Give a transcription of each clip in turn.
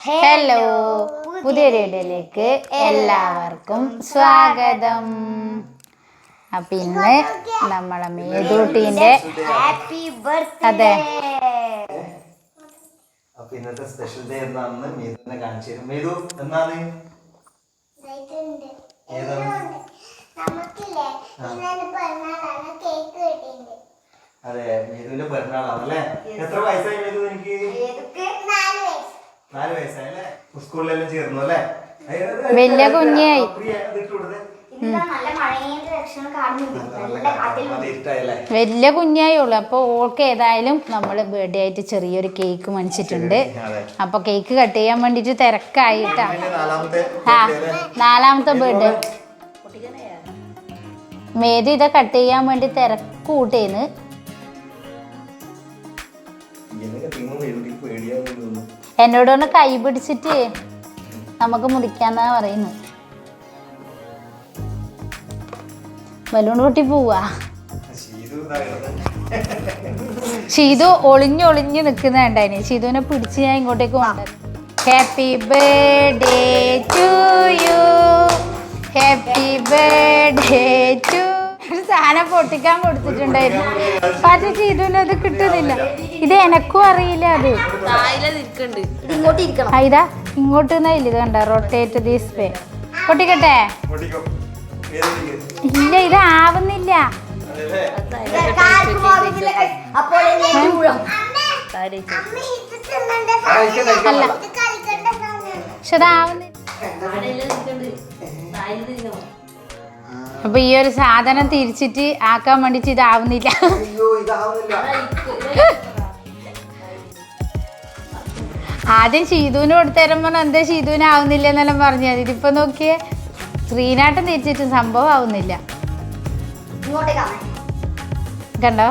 Hello പുതിയൊരു വീഡിയോയിലേക്ക് എല്ലാവർക്കും സ്വാഗതം. അപ്പൊ ഇന്ന് നമ്മളെ മേതൂട്ടീന്റെ ഹാപ്പി ബർത്ത്ഡേ അതെ. അപ്പൊ ഇന്നത്തെ സ്പെഷ്യൽ ഡേ എന്താണെന്ന് മേതുവിനെ കാണിച്ചു തരും. മേതു എന്നാണ് അതെ മേതുവിന്റെ പിറന്നാളാണല്ലേ? എത്ര വയസ്സായി മേതു എനിക്ക് നാല് വയസ്സ് നാല് അല്ലേ സ്കൂളിലെല്ലാം ചേർന്നു അല്ലേ? വലിയ കുഞ്ഞായി. വലിയ കുഞ്ഞായുള്ളു. അപ്പൊ ഓൾക്ക് ഏതായാലും നമ്മൾ ബർത്ത്ഡേ ആയിട്ട് ചെറിയൊരു കേക്ക് മേടിച്ചിട്ടുണ്ട് അപ്പൊ കേക്ക് കട്ട് ചെയ്യാൻ വേണ്ടിട്ട് തിരക്കായിട്ടാ നാലാമത്തെ ആ ബർത്ത്ഡേ മേതു ഇത് കട്ട് ചെയ്യാൻ വേണ്ടി തിരക്ക് കൂട്ടേന്ന് പേടിയാവുന്നു എന്നോടൊന്ന് കൈ പിടിച്ചിട്ട് നമുക്ക് മുറിക്കാന്നാ പറയുന്നത്. ബലൂൺ പൊട്ടി പോവാ. ഷീതു ഒളിഞ്ഞു ഒളിഞ്ഞു നിൽക്കുന്നുണ്ടായിന് ഷീതുവിനെ പിടിച്ച് ഞാൻ ഇങ്ങോട്ടേക്ക് കൊണ്ടുവന്നു happy birthday to you happy birthday to സാധനം പൊട്ടിക്കാൻ കൊടുത്തിട്ടുണ്ടായിരുന്നു. പക്ഷെ ഷീതുവിന് അത് കിട്ടുന്നില്ല. ഇത് എനക്കും അറിയില്ല അത്. ഇങ്ങോട്ട് ഇരിക്കണം ആ, ഇതാ ഇങ്ങോട്ട് ഇത് കണ്ട റൊട്ടേറ്റ് ദീസ് വേ പൊട്ടിക്കട്ടെ? പൊട്ടിക്കോ. ഇല്ല ഇത് ആവുന്നില്ല. അല്ല. പക്ഷെ അത് ആവുന്നില്ല. അപ്പൊ ഈ ഒരു സാധനം തിരിച്ചിട്ട് ആക്കാൻ വേണ്ടിട്ട് ഇതാവുന്നില്ല. ആദ്യം ഷീതുവിന് കൊടുത്തരം പറഞ്ഞാൽ എന്താ ഷീതുവിന് ആവുന്നില്ല എന്നെല്ലാം പറഞ്ഞത് ഇതിപ്പോ നോക്കിയേ ശ്രീനാട്ടം തിരിച്ചിട്ട് സംഭവം ആവുന്നില്ല. കണ്ടോ?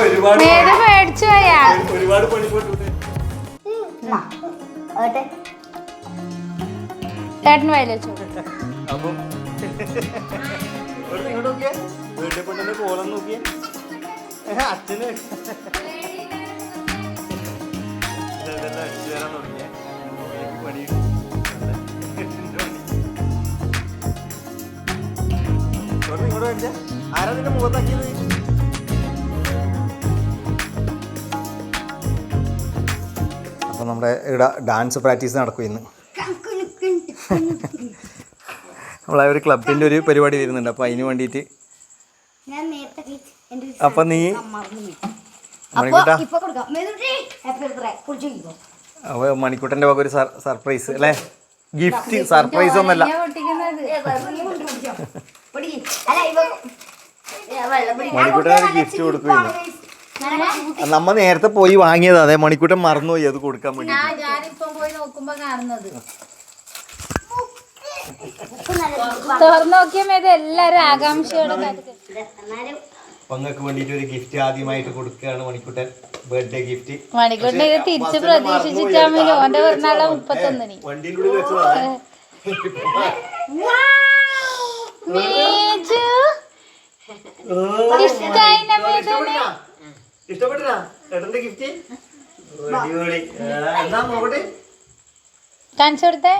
ഒരുപാട് പേടിച്ചു മേടിച്ചു പോയാ. ഒരുപാട് ചേട്ടന് അപ്പം ഇങ്ങോട്ട് നോക്കിയേ? വീട്ടിൽ നോക്കിയേ? ഏഹ്, അച്ഛന്. ഇതെല്ലാം അടിച്ചു തരാൻ തുടങ്ങിയേ? എനിക്ക് പണി എട്ടിന്റെ പണി. ഇങ്ങോട്ട് ഇങ്ങോട്ട് മേടിച്ചേ ആരാ നിന്റെ മുഖത്താക്കിയത്? അപ്പോൾ നമ്മുടെ ഇവിടെ ഡാൻസ് പ്രാക്ടീസ് നടക്കും ഇന്ന്. നമ്മളെ ഒരു ക്ലബിന്റെ ഒരു പരിപാടി വരുന്നുണ്ട്. അപ്പോൾ അതിന് വേണ്ടിയിട്ട് ഞാൻ നേരത്തെ എന്റെ അപ്പം നീ അപ്പൊ മണിക്കുട്ടന്റെ ഭാഗം അപ്പോൾ മണിക്കുട്ടന്റെ വക ഒരു സർപ്രൈസ് അല്ലേ? ഗിഫ്റ്റ് സർപ്രൈസ് ഒന്നല്ല. മണിക്കുട്ടൻ ഒരു ഗിഫ്റ്റ് കൊടുക്കുകയാണ് നമ്മ നേരത്തെ പോയി വാങ്ങിയതാ. അതെ മണിക്കുട്ടൻ മറന്നുപോയി. അത് കൊടുക്കാൻ വേണ്ടി തുറന്നു എല്ലാരും ആകാംക്ഷയോടെ ഒരു ഗിഫ്റ്റ് ആദ്യമായിട്ട് കൊടുക്കുകയാണ് മണിക്കുട്ടൻ. ബർത്ത്ഡേ ഗിഫ്റ്റ് ഇത് തിരിച്ച് പ്രതീക്ഷിച്ചിട്ടാമല്ലോ ഓന്റെ പിറന്നാളെ മുപ്പത്തൊന്നിന്. ഇഷ്ടപ്പെട്ടാ ഗിഫ്റ്റ് അടിപൊളി. എന്താ നോക്കട്ടെ കാണിച്ചു കൊടുത്തേ?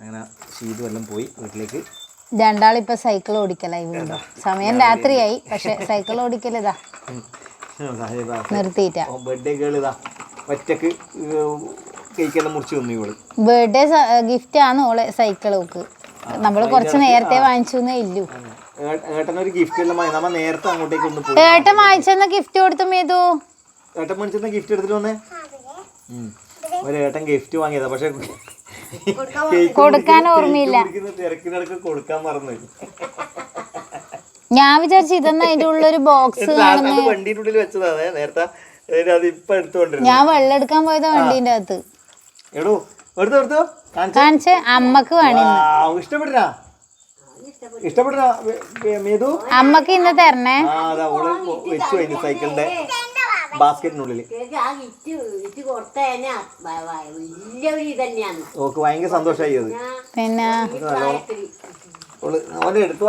അങ്ങനെ ഷീതു എല്ലാം പോയി വീട്ടിലേക്ക്. രണ്ടാളിപ്പോ സൈക്കിൾ ഓടിക്കലായി വീണ്ടും. സമയം രാത്രിയായി പക്ഷെ സൈക്കിൾ ഓടിക്കലിതാ. നിർത്തിയിട്ടാ. ബർത്ത്ഡേ ഗേൾ ഇതാ. ഒറ്റയ്ക്ക് കേക്കെല്ലാം മുറിച്ച് തന്നു ഇവൾ. ബർത്ത്ഡേ ഗിഫ്റ്റ് ആണ് ഓളെ സൈക്കിൾ ഓക്ക്. നമ്മൾ കുറച്ച് നേരത്തെ വാങ്ങിച്ചു ഇല്ലു. ഏട്ടനൊരു ഗിഫ്റ്റ് എല്ലാം വാങ്ങി നേരത്തെ അങ്ങോട്ടേക്ക് ഒന്ന് പോയി. ഏട്ടൻ വാങ്ങിച്ചെന്ന ഗിഫ്റ്റ് കൊടുത്തു മേതു? ഏട്ടൻ വാങ്ങിച്ചെന്ന ഗിഫ്റ്റ് എടുത്തിട്ട് വന്നേ. ഒരു ഏട്ടൻ ഗിഫ്റ്റ് വാങ്ങിയതാ. പക്ഷെ കൊടുക്കാൻ ഓർമ്മയില്ല. കൊടുക്കാൻ മറന്നു. ഞാൻ വിചാരിച്ചു ഇതെന്നാ അതിന്റെ ഉള്ളൊരു ബോക്സ് വണ്ടിയുടെ ഉള്ളിൽ വെച്ചതാ. അതെ നേരത്തെ അത് ഇപ്പൊ എടുത്തോണ്ടിരുന്നു ഞാൻ വെള്ളം എടുക്കാൻ പോയത് വണ്ടീന്റെ അകത്ത്. എടോ എടുത്തോ എടുത്തോ. കാണിച്ചോ. കാണിച്ച്. അമ്മയ്ക്ക് വേണി. ഇഷ്ടപ്പെട്ടാ അമ്മയ്ക്ക് ഇന്ന് തരണേ. സൈക്കിളിന്റെ ബാസ്ക്കറ്റിനുള്ളിൽ തന്നെയാണ് ഓക്ക് ഭയങ്കര സന്തോഷമായി അത്. പിന്നെ ഓനെ എടുത്തു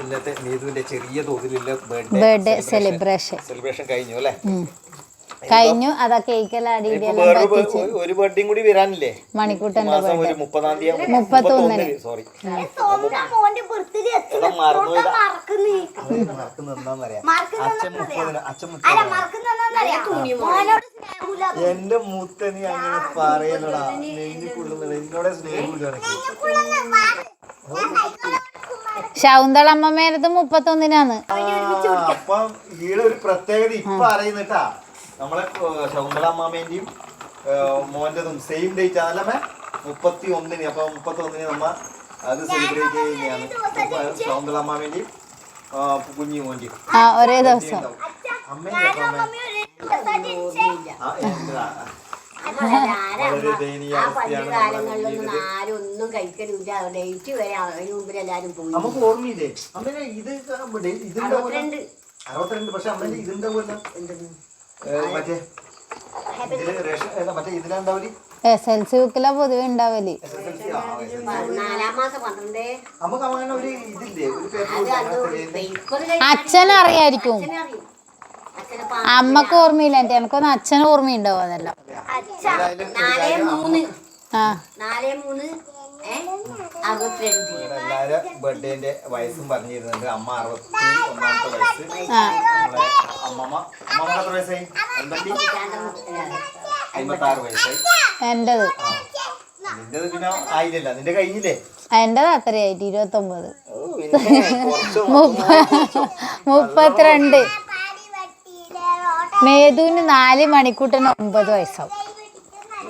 ഇന്നത്തെ നീതുവിന്റെ ചെറിയ തോതിലുള്ള ബർത്ത്ഡേ ബർത്ത്ഡേ സെലിബ്രേഷൻ സെലിബ്രേഷൻ കഴിഞ്ഞു അല്ലേ? കഴിഞ്ഞു അതാ കേക്കെല്ലാം അടി ഇപ്പൊ ഇടിയെല്ലാം വേറൊരു പറ്റിച്ച് ബ- ഒരു ബർത്ത്ഡേയും കൂടി വരാനില്ലേ? ബർത്ത്ഡേ ഒരു മുപ്പതാം തീയതി മുപ്പത്തൊന്നിന്. സോറി എന്റെ മുത്ത നീ അങ്ങനെ പറയലടാ നെഞ്ഞിക്കുള്ളുന്നില്ല എന്നോടെ സ്നേഹമില്ല മുപ്പത്തൊന്നിനാന്ന്. ആ, അപ്പം ഈടെ ഒരു പ്രത്യേകത ഇപ്പൊ അറിയുന്നിട്ടാ. നമ്മളെ ശകുന്തള അമ്മാമേന്റെയും ഏഹ്, മോന്റെതും സെയിം ഡേറ്റ് ആണല്ലേ മുപ്പത്തി ഒന്നിന് അപ്പൊ മുപ്പത്തി ഒന്നിന് നമ്മ അത് സെലിബ്രേറ്റ് ചെയ്യുന്നതാണ്. ശകുന്തള അമ്മാമേന്റെയും ആ, കുഞ്ഞു മോന്റെയും. ഒരേ ദിവസം? വളരെ ദയനീയ അവസ്ഥയാണ് ആരും ഒന്നും കഴിക്കലില്ല ഡേറ്റ് വരെ അതിന് മുമ്പിൽ എല്ലാരും പോയി. നമുക്ക് ഓർമ്മയില്ലേ? അമ്മേനെ ഇത് ഇതിന്റെ അറുപത്തിരണ്ട്. പക്ഷെ അമ്മേന്റെ ഇതിന്റെ പോലെ എസ് എൽ സി ബുക്കിലാ പൊതുവെ ഉണ്ടാവൽ. അച്ഛൻ പാ- അമ്മയ്ക്ക് ഓർമ്മയില്ല. എന്റെ എനിക്കൊന്ന് അച്ഛന് ഓർമ്മയുണ്ടാവും അതെല്ലാം. നാലേ മൂന്ന്. ആ. എല്ലാരും ബർത്ത്ഡേന്റെ വയസ്സും അമ്മ അറുപത്തി ഒന്നാമത്തെ വയസ്സ്. ആ. നമ്മളെ അമ്മമ്മ. അമ്മമ്മ എത്ര വയസ്സായി? അമ്പത്തി അമ്പത്തി ആറ് വയസ്സായി. എന്റേത്. ആ. നിന്റേത് പിന്നെ ആയില്ലല്ല. നിന്റെ കഴിഞ്ഞില്ലേ? എന്റേത് അത്രയായിട്ട്. ഇരുപത്തി ഒമ്പത് മുപ്പത്തിരണ്ട്. മേധുവിന് നാല് മണിക്കൂട്ടിന് ഒമ്പത് വയസ്സാവും.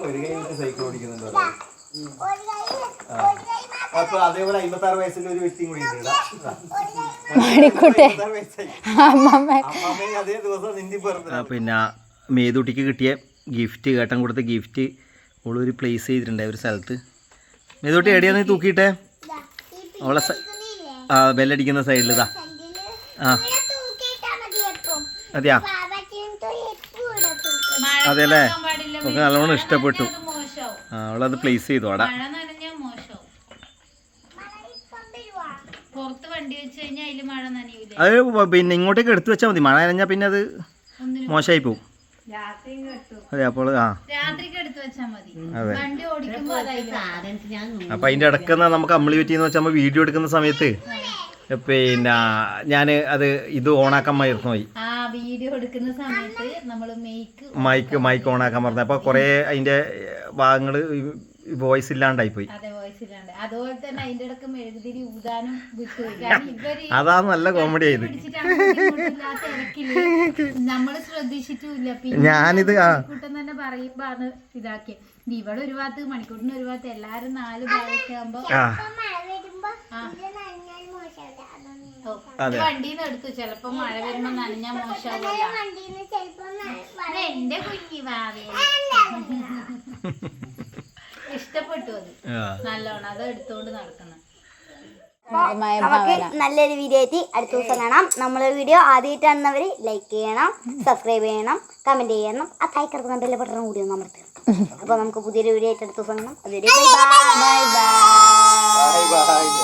ഒരു സൈക്കിൾ ഓടിക്കുന്നുണ്ടോ അപ്പൊ അതേപോലെ അമ്പത്തി ആറ് വയസ്സിൽ ഒരു വ്യക്തിയും കൂടി. മണിക്കൂട്ടെ. അതേ ദിവസം നിന്റെ പിന്നെ മേതുട്ടിക്ക് കിട്ടിയ ഗിഫ്റ്റ് ഏട്ടൻ കൊടുത്ത ഗിഫ്റ്റ് ഓളൊരു പ്ലേസ് ചെയ്തിട്ടുണ്ട് ഒരു സ്ഥലത്ത്. മേതുട്ടി എവിടെയാന്ന് തൂക്കിയിട്ടെ? അവളെ ആ ബെല്ലടിക്കുന്ന സൈഡിൽ ഇതാ. ആ. അതെയാ? അതെ അല്ലേ നമുക്ക് നല്ലോണം ഇഷ്ടപ്പെട്ടു. അവളത് പ്ലേസ് ചെയ്തു അവിടെ അത് പിന്നെ ഇങ്ങോട്ടേക്ക് എടുത്തു വെച്ചാൽ മതി. മഴ നനഞ്ഞാൽ പിന്നെ അത് മോശമായി പോകും അതെ അപ്പോൾ ആ. അതെ. വണ്ടി ഓടിക്കുമ്പോ അതായിരിക്കും. അപ്പം അതിന്റെ ഇടയ്ക്ക് നമുക്ക് അമ്മിളി പറ്റിയെന്ന് വെച്ചാൽ നമ്മൾ വീഡിയോ എടുക്കുന്ന സമയത്ത് പിന്നെ ഞാൻ അത് ഇത് ഓണാക്കാൻ മറന്നു പോയി. ആ വീഡിയോ എടുക്കുന്ന സമയത്ത് നമ്മൾ മേക്ക് മൈക്ക് മൈക്ക് ഓണാക്കാൻ മറന്നു. അപ്പോൾ കുറേ അതിന്റെ ഭാഗങ്ങൾ വോയിസ് ഇല്ലാണ്ടായി പോയി. അതാ നല്ല കോമഡി ആയത്. നമ്മൾ ശ്രദ്ധിച്ചിട്ടില്ല ഞാനിത് ആ തന്നെ പറയുമ്പാണ് ഇതാക്കിയത് ഇത് ഇവിടെ ഒരു ഭാഗത്ത് മണിക്കൂട്ടിന് ഒരു ഭാഗത്ത് എല്ലാരും നാല് ഭാഗത്ത് ആകുമ്പോ വണ്ടീന്ന് എടുത്തു. ചെലപ്പോ മഴ വരുമ്പോ നനഞ്ഞ മോശമാവില്ല എന്റെ കുഞ്ഞി ഭാവി. ഇഷ്ടപ്പെട്ടു അത്. നല്ലോണം. അത് എടുത്തോണ്ട് നടക്കണം. നമുക്ക് നല്ലൊരു വീഡിയോ ആയിട്ട് അടുത്ത ദിവസം കാണാം. നമ്മളൊരു വീഡിയോ ആദ്യമായിട്ടാണെന്നവർ ലൈക്ക് ചെയ്യണം സബ്സ്ക്രൈബ് ചെയ്യണം കമന്റ് ചെയ്യണം. ആ തായി കിടക്കുന്ന ബെല്ല ബട്ടൺ കൂടി നമ്മൾ അപ്പോൾ അപ്പൊ നമുക്ക് പുതിയൊരു വീഡിയോ ആയിട്ട് അടുത്ത ദിവസം കാണാം. അതുവരെ ബൈ ബൈ ബൈ ബൈ